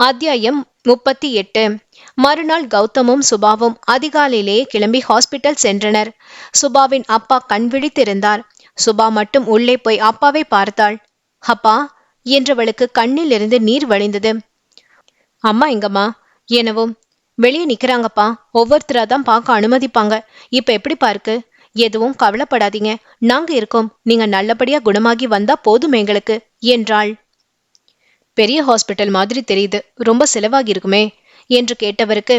அத்தியாயம் முப்பத்தி எட்டு. மறுநாள் கௌதமும் சுபாவும் அதிகாலையிலேயே கிளம்பி ஹாஸ்பிட்டல் சென்றனர். சுபாவின் அப்பா கண் விழித்திருந்தார். சுபா மட்டும் உள்ளே போய் அப்பாவை பார்த்தாள். அப்பா என்றவளுக்கு கண்ணில் இருந்து நீர் வழிந்தது. அம்மா எங்கம்மா? எனவும் வெளியே நிக்கிறாங்கப்பா. ஒவ்வொருத்தரா தான் பார்க்க அனுமதிப்பாங்க. இப்ப எப்படி பார்க்கு? எதுவும் கவலைப்படாதீங்க. நாங்க இருக்கோம். நீங்க நல்லபடியா குணமாகி வந்தா போதும் எங்களுக்கு என்றாள். பெரிய ஹாஸ்பிட்டல் மாதிரி தெரியுது. ரொம்ப செலவாகி இருக்குமே என்று கேட்டவருக்கு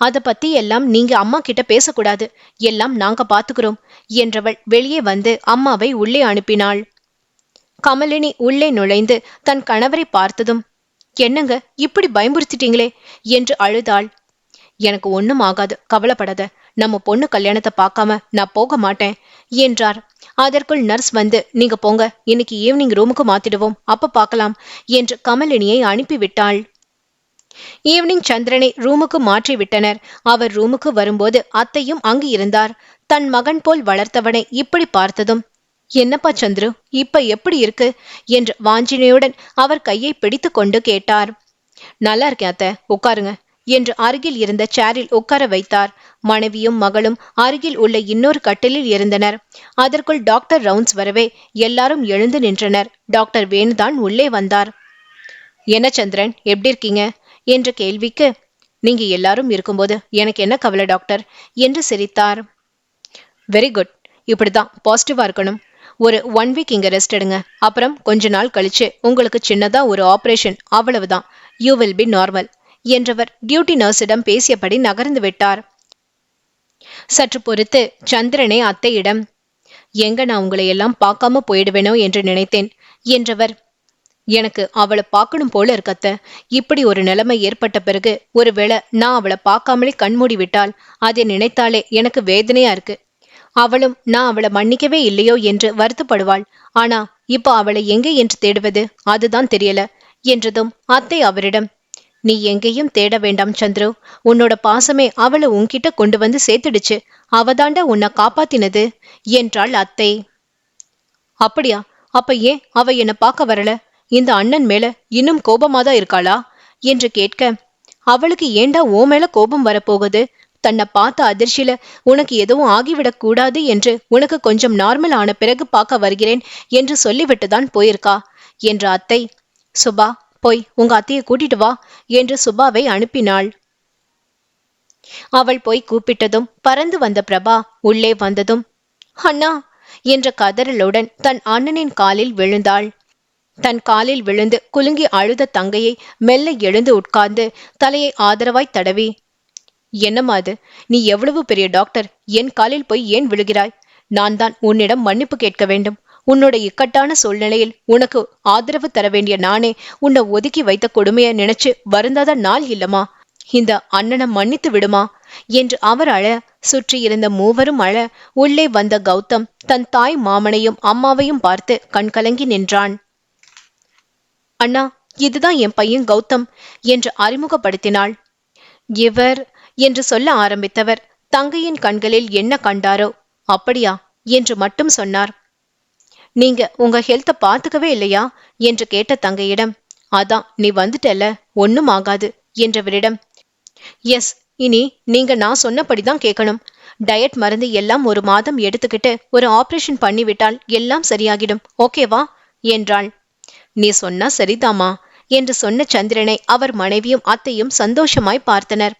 அத பத்தி எல்லாம் நீங்க அம்மா கிட்ட பேசக்கூடாது. எல்லாம் நாங்க பாத்துக்கிறோம் என்றவள் வெளியே வந்து அம்மாவை உள்ளே அனுப்பினாள். கமலினி உள்ளே நுழைந்து தன் கணவரை பார்த்ததும் என்னங்க இப்படி பயமுறுத்திட்டீங்களே? என்று அழுதாள். எனக்கு ஒண்ணும் ஆகாது. கவலைப்படாத. நம்ம பொண்ணு கல்யாணத்தை பார்க்காம நான் போக மாட்டேன் என்றார். அதற்குள் நர்ஸ் வந்து நீங்க போங்க. இன்னைக்கு ஈவினிங் ரூமுக்கு மாத்திடுவோம். அப்ப பார்க்கலாம் என்று கமலினியை அனுப்பிவிட்டாள். ஈவினிங் சந்திரனை ரூமுக்கு மாற்றி விட்டனர் அவர் ரூமுக்கு வரும்போது அத்தையும் அங்கு இருந்தார். தன் மகன் போல் வளர்த்தவனை இப்படி பார்த்ததும் என்னப்பா சந்துரு இப்ப எப்படி இருக்கு? என்று வாஞ்சினையுடன் அவர் கையை பிடித்து கொண்டு கேட்டார். நல்லா இருக்கேன் அத்தை. உட்காருங்க. என்று அருகில் இருந்த சேரில் உட்கார வைத்தார். மனைவியும் மகளும் அருகில் உள்ள இன்னொரு கட்டிலில் இருந்தனர். அதற்குள் டாக்டர் ரவுண்ட்ஸ் வரவே எல்லாரும் எழுந்து நின்றனர். டாக்டர் வேணுதான் உள்ளே வந்தார். என்ன சந்திரன் எப்படி இருக்கீங்க? என்ற கேள்விக்கு நீங்க எல்லாரும் இருக்கும்போது எனக்கு என்ன கவலை டாக்டர் என்று சிரித்தார். வெரி குட் இப்படிதான் பாசிட்டிவா இருக்கணும். ஒரு ஒன் வீக் இங்க ரெஸ்ட் எடுங்க. அப்புறம் கொஞ்ச நாள் கழிச்சு உங்களுக்கு சின்னதா ஒரு ஆபரேஷன் அவ்வளவுதான். யூ வில் பி நார்மல் என்றவர் டியூட்டி நர்ஸிடம் பேசியபடி நகர்ந்து விட்டார். சற்று பொறுத்து சந்திரனே அத்தையிடம் எங்க நான் உங்களை எல்லாம் பார்க்காம போயிடுவேனோ என்று நினைத்தேன் என்றவர் எனக்கு அவளை பார்க்கணும் போல இருக்கத்த இப்படி ஒரு நிலைமை ஏற்பட்ட பிறகு ஒருவேளை நான் அவளை பார்க்காமலே கண்மூடி விட்டால் அதை நினைத்தாலே எனக்கு வேதனையா இருக்கு. அவளும் நான் அவளை மன்னிக்கவே இல்லையோ என்று வருத்தப்படுவாள். ஆனா இப்ப அவளை எங்கே என்று தேடுவது? அதுதான் தெரியல என்றதும் அத்தை அவரிடம் நீ எங்கேயும் தேட வேண்டாம் சந்துரு. உன்னோட பாசமே அவளை உன்கிட்ட கொண்டு வந்து சேர்த்துடுச்சு. அவதாண்டா உன்னை காப்பாத்தினது. என்றாள் அத்தை. அப்படியா? அப்ப ஏன் அவ என்ன பார்க்க வரல? இந்த அண்ணன் மேல இன்னும் கோபமாதான் இருக்காளா? என்று கேட்க அவளுக்கு ஏண்டா ஓ மேல கோபம் வரப்போகுது? தன்னை பார்த்த அதிர்ச்சியில உனக்கு எதுவும் ஆகிவிடக் கூடாது என்று உனக்கு கொஞ்சம் நார்மல் ஆன பிறகு பார்க்க வருகிறேன் என்று சொல்லிவிட்டுதான் போயிருக்கா? என்ற அத்தை. சுபா போய் உங்க அத்தையை கூட்டிட்டு வா என்று சுபாவை அனுப்பினாள். அவள் போய் கூப்பிட்டதும் பறந்து வந்த பிரபா உள்ளே வந்ததும் அண்ணா என்ற கதறலுடன் தன் அண்ணனின் காலில் விழுந்தாள். தன் காலில் விழுந்து குலுங்கி அழுத தங்கையை மெல்ல எழுந்து உட்கார்ந்து தலையை ஆதரவாய் தடவி என்னம்மா அது? நீ எவ்வளவு பெரிய டாக்டர்? என் காலில் போய் ஏன் விழுகிறாய்? நான் தான் உன்னிடம் மன்னிப்பு கேட்க வேண்டும். உன்னோட இக்கட்டான சூழ்நிலையில் உனக்கு ஆதரவு தர வேண்டிய நானே உன்னை ஒதுக்கி வைத்த கொடுமையை நினைச்சு வருந்தாத நாள் இல்லமா இந்த அண்ணனை மன்னித்து விடுமா? என்று அவர் அழ சுற்றி இருந்த மூவரும் அழ உள்ளே வந்த கௌதம் தன் தாய் மாமனையும் அம்மாவையும் பார்த்து கண்கலங்கி நின்றான். அண்ணா இதுதான் என் பையன் கௌதம் என்று அறிமுகப்படுத்தினாள். இவர் என்று சொல்ல ஆரம்பித்தவர் தங்கையின் கண்களில் என்ன கண்டாரோ அப்படியா என்று மட்டும் சொன்னார். நீங்க உங்க ஹெல்த்த பாத்துக்கவே இல்லையா? என்று கேட்ட தங்கையிடம் அதான் நீ வந்துட்டல ஒன்னும் ஆகாது என்றவரிடம் எஸ் இனி நீங்க நான் சொன்னபடிதான் கேட்கணும். டயட் மருந்து எல்லாம் ஒரு மாதம் எடுத்துக்கிட்டு ஒரு ஆபரேஷன் பண்ணிவிட்டால் எல்லாம் சரியாகிடும் ஓகேவா? என்றாள். நீ சொன்னா சரிதாமா என்று சொன்ன சந்திரனை அவர் மனைவியும் அத்தையும் சந்தோஷமாய் பார்த்தனர்.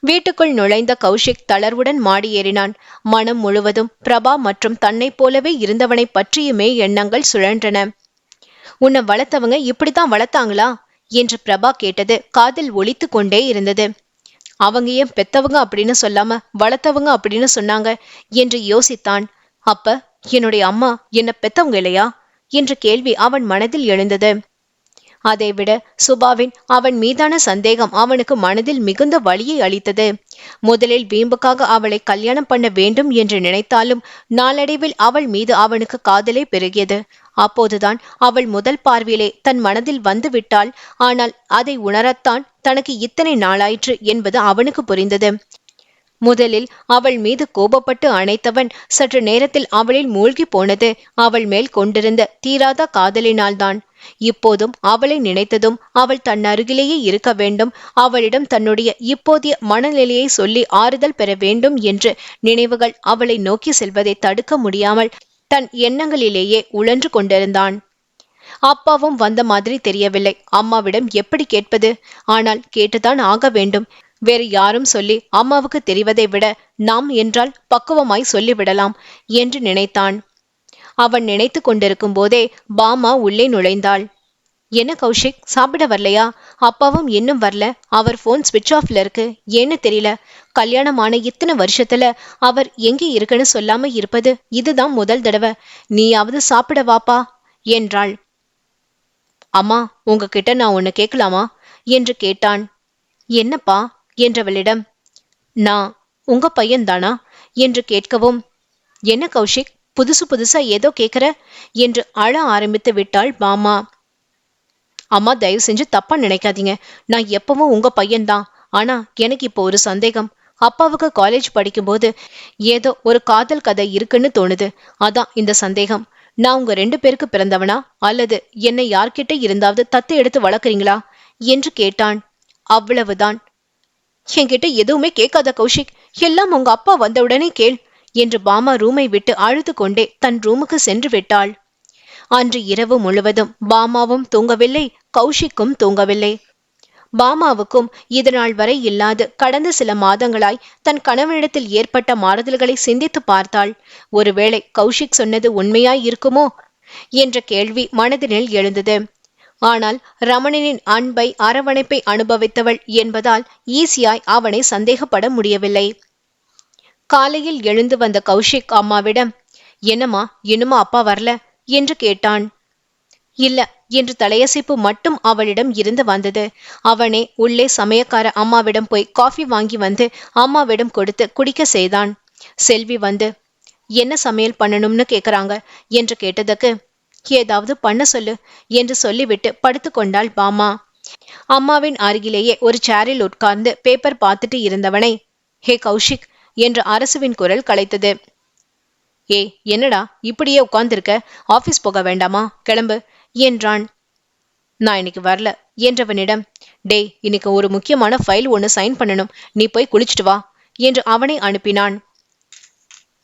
வீட்டுக்குள் நுழைந்த கௌஷிக் தளர்வுடன் மாடி ஏறினான் மனம் முழுவதும் பிரபா மற்றும் தன்னைப் போலவே இருந்தவனை பற்றியுமே எண்ணங்கள் சுழன்றன. உன்னை வளர்த்தவங்க இப்படித்தான் வளர்த்தாங்களா? என்று பிரபா கேட்டது காதில் ஒழித்து கொண்டே இருந்தது. அவங்க ஏன் பெத்தவங்க அப்படின்னு சொல்லாம வளர்த்தவங்க அப்படின்னு சொன்னாங்க? என்று யோசித்தான். அப்ப என்னுடைய அம்மா என்ன பெத்தவங்க இல்லையா? என்ற கேள்வி அவன் மனதில் எழுந்தது. அதைவிட சுபாவின் அவன் மீதான சந்தேகம் அவனுக்கு மனதில் மிகுந்த வழியை அளித்தது. முதலில் வீம்புக்காக அவளை கல்யாணம் பண்ண வேண்டும் என்று நினைத்தாலும் நாளடைவில் அவள் மீது அவனுக்கு காதலே பெருகியது. அப்போதுதான் அவள் முதல் பார்வையிலே தன் மனதில் வந்து விட்டாள் ஆனால் அதை உணரத்தான் தனக்கு இத்தனை நாளாயிற்று என்பது அவனுக்கு புரிந்தது. முதலில் அவள் மீது கோபப்பட்டு அணைத்தவன் சற்று நேரத்தில் அவளில் மூழ்கி போனது. அவள் மேல் கொண்டிருந்த தீராத காதலினால்தான். இப்போதும் அவளை நினைத்ததும் அவள் தன் அருகிலேயே இருக்க வேண்டும். அவளிடம் தன்னுடைய இப்போதைய மனநிலையை சொல்லி ஆறுதல் பெற வேண்டும் என்று நினைவுகள் அவளை நோக்கி செல்வதை தடுக்க முடியாமல் தன் எண்ணங்களிலேயே உழன்று கொண்டிருந்தான். அப்பாவும் வந்த மாதிரி தெரியவில்லை. அம்மாவிடம் எப்படி கேட்பது? ஆனால் கேட்டுதான் ஆக வேண்டும். வேறு யாரும் சொல்லி அம்மாவுக்கு தெரிவதை விட நாம் என்றால் பக்குவமாய் சொல்லிவிடலாம் என்று நினைத்தான். அவன் நினைத்து கொண்டிருக்கும் போதே பாமா உள்ளே நுழைந்தாள். என்ன கௌஷிக் சாப்பிட வரலையா? அப்பாவும் இன்னும் வரல. அவர் ஃபோன் ஸ்விட்ச் ஆஃப்ல இருக்கு. ஏன்னு தெரியல. கல்யாணமான இத்தனை வருஷத்துல அவர் எங்கே இருக்குன்னு சொல்லாம இருப்பது இதுதான் முதல் தடவை. நீயாவது சாப்பிட வாப்பா என்றாள். அம்மா உங்ககிட்ட நான் ஒன்னு கேட்கலாமா? என்று கேட்டான். என்னப்பா? என்றவளிடம். நான் உங்க பையன்தானா? என்று கேட்கவும் என்ன கௌஷிக் புதுசு புதுசா ஏதோ கேட்குற என்று அழ ஆரம்பித்து விட்டாள் பாமா அம்மா தயவு செஞ்சு தப்பா நினைக்காதீங்க. நான் எப்பவும் உங்க பையன்தான். ஆனா எனக்கு இப்போ ஒரு சந்தேகம். அப்பாவுக்கு காலேஜ் படிக்கும்போது ஏதோ ஒரு காதல் கதை இருக்குன்னு தோணுது. அதான் இந்த சந்தேகம். நான் உங்க ரெண்டு பேருக்கு பிறந்தவனா? அல்லது என்னை யார்கிட்ட இருந்தாவது தத்து எடுத்து வளர்க்குறீங்களா? என்று கேட்டான். அவ்வளவுதான். என்கிட்ட எதுவுமே கேட்காத கௌஷிக். எல்லாம் உங்க அப்பா வந்தவுடனே கேள். என்று பாமா ரூமை விட்டு அழுது கொண்டே தன் ரூமுக்கு சென்று விட்டாள். அன்று இரவு முழுவதும் பாமாவும் தூங்கவில்லை கௌஷிக்கும் தூங்கவில்லை. பாமாவுக்கும் இதனால் வரை இல்லாது கடந்த சில மாதங்களாய் தன் கணவனிடத்தில் ஏற்பட்ட மாறுதல்களை சிந்தித்து பார்த்தாள். ஒருவேளை கௌஷிக் சொன்னது உண்மையாய் இருக்குமோ? என்ற கேள்வி மனதினில் எழுந்தது. ஆனால் ரமணனின் அன்பை அரவணைப்பை அனுபவித்தவள் என்பதால் ஈஸியாய் அவனை சந்தேகப்பட முடியவில்லை. காலையில் எழுந்து வந்த கௌஷிக் அம்மாவிடம் என்னம்மா இன்னுமா அப்பா வரல? என்று கேட்டான். இல்ல என்று தலையசைப்பு மட்டும் அவளிடம் இருந்து வந்தது. அவனே உள்ளே சமயக்கார அம்மாவிடம் போய் காஃபி வாங்கி வந்து அம்மாவிடம் கொடுத்து குடிக்க செய்தான். செல்வி வந்து என்ன சமையல் பண்ணணும்னு கேக்குறாங்க? என்று கேட்டதுக்கு ஏதாவது பண்ண சொல்லு என்று சொல்லிவிட்டு படுத்து கொண்டாள் பாமா. அம்மாவின் அருகிலேயே ஒரு சேரில் உட்கார்ந்து பேப்பர் பார்த்துட்டு இருந்தவனை ஹே கௌஷிக் என்று அரசுவின் குரல் கலைத்தது ஏய் என்னடா இப்படியே உட்கார்ந்திருக்க? ஆபீஸ் போக வேண்டாமா? கிளம்பு என்றான். நான் இன்னைக்கு வரல என்றவனிடம். டேய் இன்னைக்கு ஒரு முக்கியமான ஃபைல் ஒன்று சைன் பண்ணணும். நீ போய் குளிச்சுட்டு வா என்று அவனை அனுப்பினான்.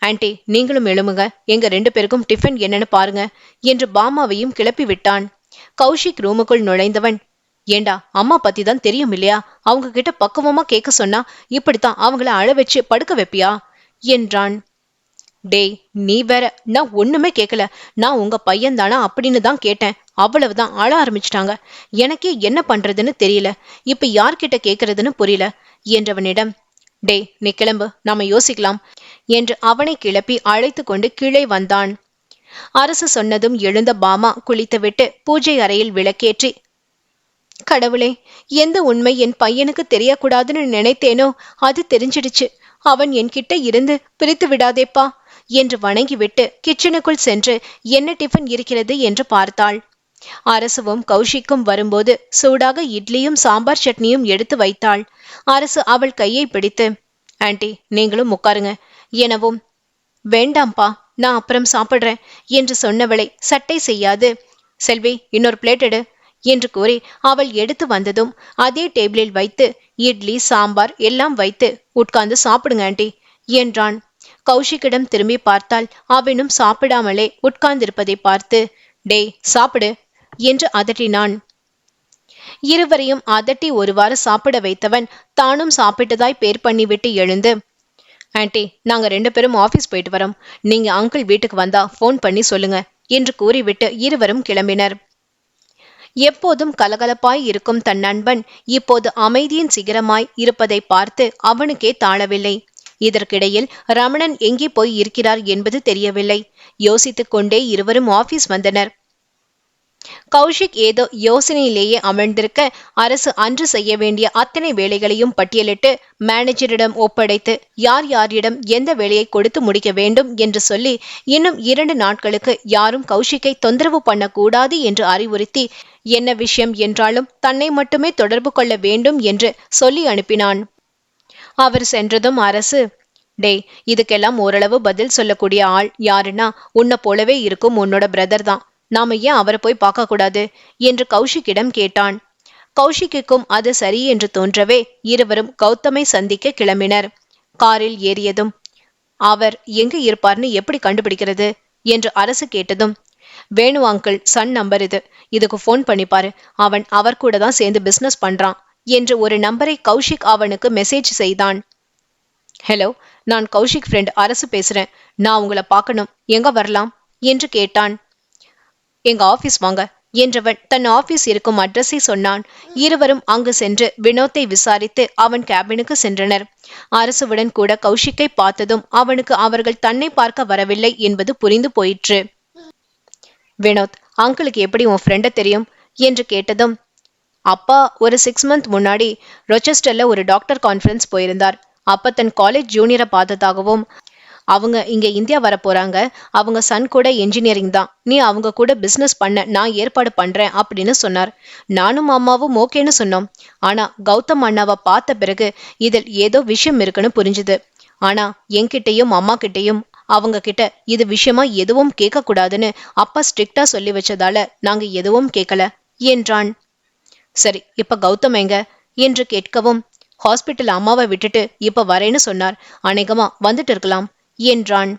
ஆன்ட்டி நீங்களும் எழுமுங்க எங்க ரெண்டு பேருக்கும் டிஃபன் என்னன்னு பாருங்க என்று பாமாவையும் கிளப்பி விட்டான் கௌஷிக் ரூமுக்குள் நுழைந்தவன் ஏண்டா அம்மா பத்தி தான் தெரியும் இல்லையா அவங்க கிட்ட பக்குவமா கேட்க சொன்னா இப்படித்தான் அவங்கள அழ வச்சு படுக்க வைப்பியா? என்றான். டேய் நீ வேற நான் ஒண்ணுமே கேட்கல. நான் உங்க பையன் தானா அப்படின்னு தான் கேட்டேன். அவ்வளவுதான் அழ ஆரம்பிச்சிட்டாங்க. எனக்கே என்ன பண்றதுன்னு தெரியல. இப்ப யார்கிட்ட கேக்குறதுன்னு புரியல என்றவனிடம். டேய் நீ கிளம்பு நாம யோசிக்கலாம் என்று அவனை கிளப்பி அழைத்து கொண்டு கீழே வந்தான். அரசு சொன்னதும் எழுந்த பாமா குளித்துவிட்டு பூஜை அறையில் விளக்கேற்றி கடவுளே எந்த உண்மை என் பையனுக்கு தெரியக்கூடாதுன்னு நினைத்தேனோ அது தெரிஞ்சிடுச்சு. அவன் என்கிட்ட இருந்து பிரித்து விடாதேப்பா என்று வணங்கிவிட்டு கிச்சனுக்குள் சென்று என்ன டிஃபன் இருக்கிறது? என்று பார்த்தாள். அரசுவும் கௌஷிக்கும் வரும்போது சூடாக இட்லியும் சாம்பார் சட்னியும் எடுத்து வைத்தாள். அரசு அவள் கையை பிடித்து ஆண்டி நீங்களும் உட்காருங்க. எனவும் வேண்டாம்ப்பா நான் அப்புறம் சாப்பிடுறேன் என்று சொன்னவளை சட்டை செய்யாது. செல்வி இன்னொரு பிளேட் எடு. என்று கூறி அவள் எடுத்து வந்ததும் அதே டேபிளில் வைத்து இட்லி சாம்பார் எல்லாம் வைத்து உட்கார்ந்து சாப்பிடுங்க ஆண்டி என்றான். கௌஷிக்கிடம் திரும்பி பார்த்தால் அவனும் சாப்பிடாமலே உட்கார்ந்திருப்பதை பார்த்து டே சாப்பிடு என்று அதட்டினான். இருவரையும் அதட்டி ஒருவாறு சாப்பிட வைத்தவன் தானும் சாப்பிட்டதாய் பேர் பண்ணிவிட்டு எழுந்து ஆண்டி நாங்க ரெண்டு பேரும் ஆபீஸ் போயிட்டு வரோம். நீங்க அங்கிள் வீட்டுக்கு வந்தா ஃபோன் பண்ணி சொல்லுங்க என்று கூறிவிட்டு இருவரும் கிளம்பினர். எப்போதும் கலகலப்பாய் இருக்கும் தன் நண்பன் இப்போது அமைதியின் சிகரமாய் இருப்பதை பார்த்து அவனுக்கே தாழவில்லை இதற்கிடையில் ரமணன் எங்கே போய் இருக்கிறார் என்பது தெரியவில்லை. யோசித்துக் கொண்டே இருவரும் ஆபீஸ் வந்தனர். கௌஷிக் ஏதோ யோசனையிலேயே அமர்ந்திருக்க அரசு அன்று செய்ய வேண்டிய அத்தனை வேலைகளையும் பட்டியலிட்டு மேனேஜரிடம் ஒப்படைத்து யார் யாரிடம் எந்த வேலையை கொடுத்து முடிக்க வேண்டும் என்று சொல்லி இன்னும் இரண்டு நாட்களுக்கு யாரும் கௌஷிக்கை தொந்தரவு பண்ணக்கூடாது என்று அறிவுறுத்தி என்ன விஷயம் என்றாலும் தன்னை மட்டுமே தொடர்பு கொள்ள வேண்டும் என்று சொல்லி அனுப்பினான். அவர் சென்றதும் அரசு டே இதுக்கெல்லாம் ஓரளவு பதில் சொல்லக்கூடிய ஆள் யாருன்னா உன்னை போலவே இருக்கும் உன்னோட பிரதர் தான். நாம ஏன் அவரை போய் பார்க்கக்கூடாது? என்று கௌஷிக்கிடம் கேட்டான். கௌஷிக்குக்கும் அது சரி என்று தோன்றவே இருவரும் கௌதமை சந்திக்க கிளம்பினர். காரில் ஏறியதும் அவர் எங்க இருப்பார்னு எப்படி கண்டுபிடிக்கிறது? என்று அரசு கேட்டதும் வேணு அங்கிள் சன் நம்பர் இது. இதுக்கு ஃபோன் பண்ணிப்பாரு அவன் அவர் கூட தான் சேர்ந்து பிசினஸ் பண்றான். என்று ஒரு நம்பரை கௌஷிக் அவனுக்கு மெசேஜ் செய்தான். ஹலோ நான் கௌஷிக் ஃப்ரெண்ட் அரசு பேசுறேன். நான் உங்களை பார்க்கணும். எங்க வரலாம்? என்று கேட்டான். எங்க ஆபீஸ் வாங்க என்றவன் தன் ஆபீஸ் இருக்கும் அட்ரஸை சொன்னான். இருவரும் அங்கு சென்று வினோத்தை விசாரித்து அவன் கேபினுக்கு சென்றனர். அரசுவுடன் கூட கௌஷிக்கை பார்த்ததும் அவனுக்கு அவர்கள் தன்னை பார்க்க வரவில்லை என்பது புரிந்து போயிற்று. வினோத் அங்கிளுக்கு எப்படி உன் ஃப்ரெண்டை தெரியும்? என்று கேட்டதும் அப்பா ஒரு சிக்ஸ் மந்த் முன்னாடி ரொச்செஸ்டர்ல ஒரு டாக்டர் கான்ஃபரன்ஸ் போயிருந்தார். அப்ப தன் காலேஜ் ஜூனியரை பார்த்ததாகவும் அவங்க இங்க இந்தியா வர போறாங்க. அவங்க சன் கூட இன்ஜினியரிங் தான். நீ அவங்க கூட பிசினஸ் பண்ண. நான் ஏற்பாடு பண்றேன் அப்படின்னு சொன்னார். நானும் அம்மாவும் ஓகேன்னு சொன்னோம். ஆனா கௌதம் அண்ணாவை பார்த்த பிறகு இதில் ஏதோ விஷயம் இருக்குன்னு புரிஞ்சுது. ஆனா என்கிட்டயும் அம்மா கிட்டயும் அவங்க கிட்ட இது விஷயமா எதுவும் கேட்க கூடாதுன்னு அப்பா ஸ்ட்ரிக்டா சொல்லி வச்சதால நாங்க எதுவும் கேட்கல என்றான். சரி இப்ப கௌதம் எங்க? என்று கேட்கவும் ஹாஸ்பிட்டல் அம்மாவை விட்டுட்டு இப்ப வரேன்னு சொன்னார். அநேகமா வந்துட்டு இருக்கலாம். என்றான்.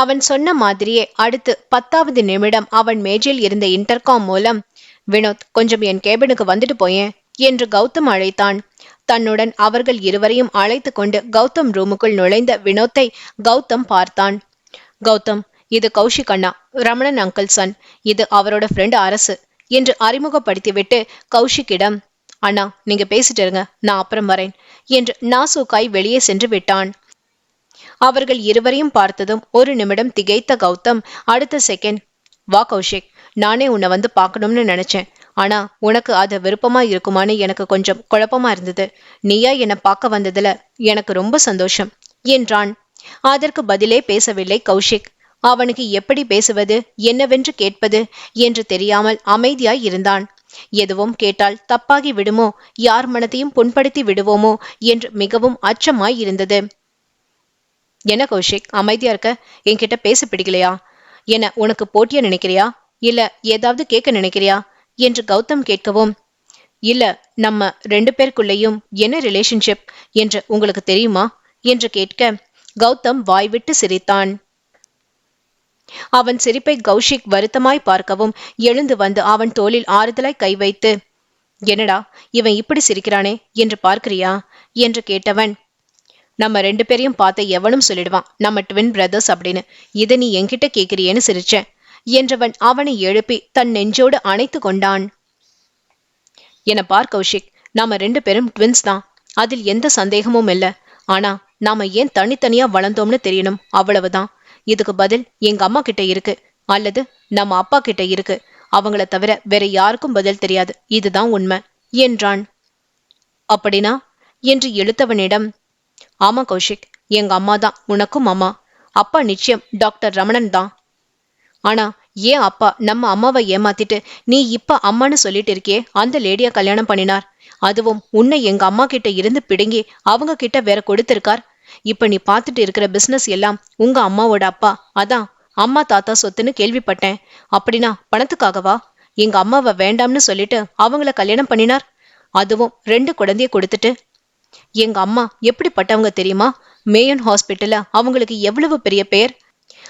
அவன் சொன்ன மாதிரியே அடுத்து பத்தாவது நிமிடம் அவன் மேஜில் இருந்த இன்டர்காம் மூலம் வினோத் கொஞ்சம் என் கேபினுக்கு வந்துட்டு போயேன் என்று கௌதம் அழைத்தான். தன்னுடன் அவர்கள் இருவரையும் அழைத்து கொண்டு கௌதம் ரூமுக்குள் நுழைந்த வினோத்தை கௌதம் பார்த்தான். கௌதம் இது கௌஷிக் அண்ணா ரமணன் அங்கிள் சன் இது அவரோட ஃப்ரெண்டு அரசு என்று அறிமுகப்படுத்திவிட்டு கௌஷிக்கிடம் அண்ணா நீங்க பேசிட்டு இருங்க நான் அப்புறம் வரேன் என்று நாசூக்காய் வெளியே சென்று விட்டான். அவர்கள் இருவரையும் பார்த்ததும் ஒரு நிமிடம் திகைத்த கௌதம் அடுத்த செகண்ட் வா கௌஷிக் நானே உன்னை வந்து பார்க்கணும்னு நினைச்சேன். ஆனா உனக்கு அது விருப்பமா இருக்குமான்னு எனக்கு கொஞ்சம் குழப்பமா இருந்தது. நீயா என்னை பார்க்க வந்ததுல எனக்கு ரொம்ப சந்தோஷம் என்றான். அதற்கு பதிலே பேசவில்லை கௌஷிக். அவனுக்கு எப்படி பேசுவது என்னவென்று கேட்பது என்று தெரியாமல் அமைதியாய் இருந்தான். எதுவும் கேட்டால் தப்பாகி விடுமோ யார் மனதையும் புண்படுத்தி விடுவோமோ என்று மிகவும் அச்சமாய் இருந்தது. என்ன கௌஷிக் அமைதியா இருக்க? என்கிட்ட பேச பிடிக்கலையா? என்ன உனக்கு போட்டியா நினைக்கிறியா? இல்ல ஏதாவது கேட்க நினைக்கிறியா? என்று கௌதம் கேட்கவும் இல்ல நம்ம ரெண்டு பேருக்குள்ளேயும் என்ன ரிலேஷன்ஷிப் என்று உங்களுக்கு தெரியுமா? என்று கேட்க கௌதம் வாய்விட்டு சிரித்தான். அவன் சிரிப்பை கௌஷிக் வருத்தமாய் பார்க்கவும் எழுந்து வந்து அவன் தோளில் ஆறுதலாய் கை வைத்து என்னடா இவன் இப்படி சிரிக்கிறானே என்று பார்க்கிறியா? என்று கேட்டவன் நம்ம ரெண்டு பேரையும் பார்த்த எவனும் சொல்லிடுவான் நம்ம ட்வின் பிரதர்ஸ் அப்படின்னு. இதை நீ என்கிட்ட கேட்கிறியேன்னு சிரிச்சேன். என்றவன் அவனை எழுப்பி தன் நெஞ்சோடு அணைத்து கொண்டான். என பார் கௌஷிக் நாம ரெண்டு பேரும் ட்வின்ஸ் தான். அதில் எந்த சந்தேகமும் இல்ல. ஆனா நாம ஏன் தனித்தனியா வளர்ந்தோம்னு தெரியணும்? அவ்வளவுதான். இதுக்கு பதில் எங்க அம்மா கிட்ட இருக்கு. அல்லது நம்ம அப்பா கிட்ட இருக்கு. அவங்கள தவிர வேற யாருக்கும் பதில் தெரியாது. இதுதான் உண்மை என்றான். அப்படின்னா என்று எழுத்தவனிடம் ஆமா கௌஷிக் எங்க அம்மா தான் உனக்கும் அம்மா. அப்பா நிச்சயம் டாக்டர் ரமணன் தான். ஆனா ஏன் அப்பா நம்ம அம்மாவை ஏமாத்திட்டு நீ இப்ப அம்மான்னு சொல்லிட்டு இருக்கே அந்த லேடியா கல்யாணம் பண்ணினார். அதுவும் உன்னை எங்க அம்மா கிட்ட இருந்து பிடுங்கி அவங்க கிட்ட வேற கொடுத்திருக்கார். இப்ப நீ பாத்துட்டு இருக்கிற பிசினஸ் எல்லாம் உங்க அம்மாவோட அப்பா. அதான் அம்மா தாத்தா சொத்துன்னு கேள்விப்பட்டேன். அப்படின்னா பணத்துக்காகவா? எங்க அம்மாவை வேண்டாம்னு சொல்லிட்டு அவங்கள கல்யாணம் பண்ணினார். அதுவும் ரெண்டு குழந்தைய கொடுத்துட்டு எங்க அம்மா எப்படிப்பட்டவங்க தெரியுமா? மேயன் ஹாஸ்பிட்டல்ல அவங்களுக்கு எவ்வளவு பெரிய பெயர்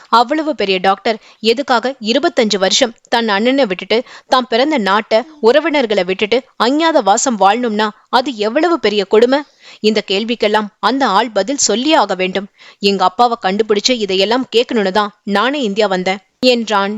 அவ்வளவு பெரிய டாக்டர் எதுக்காக இருபத்தஞ்சு வருஷம் தன் அண்ணனை விட்டுட்டு தான் பிறந்த நாட்டை உறவினர்களை விட்டுட்டு அஞ்ஞாத வாசம் வாழணும்னா அது எவ்வளவு பெரிய கொடுமை? இந்த கேள்விக்கெல்லாம் அந்த ஆள் பதில் சொல்லியே ஆக வேண்டும். எங்க அப்பாவை கண்டுபிடிச்சு இதையெல்லாம் கேட்கணும்னு தான் நானே இந்தியா வந்தேன். என்றான்